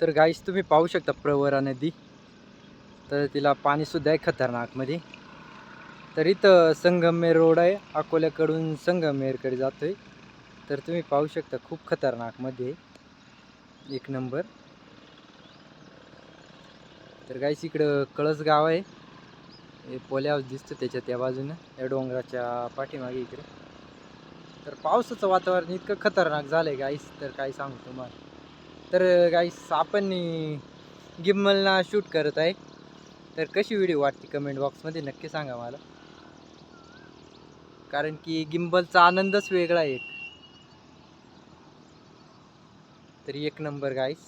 तर गाईस तुम्ही पाहू शकता प्रवरा नदी. तर तिला पाणीसुद्धा आहे खतरनाकमध्ये. तर इथं संगमेर रोड आहे. अकोल्याकडून संगमेरकडे जातोय. तर तुम्ही पाहू शकता खूप खतरनाकमध्ये. आहे. एक नंबर. तर गाईस इकडं कळस गाव आहे. हे पोल्यावर हाऊस दिसतं त्याच्या त्या बाजूनं. या डोंगराच्या पाठीमागे इकडे. तर पावसाचं वातावरण इतकं खतरनाक झालं आहे गाईस तर काय सांगू तुम्हाला. तर गाईस आपण गिम्मलना शूट करत आहे. तर कशी व्हिडिओ वाटते कमेंट बॉक्समध्ये नक्की सांगा मला. कारण की गिम्बलचा आनंदच वेगळा आहे एक. तर एक नंबर गाईस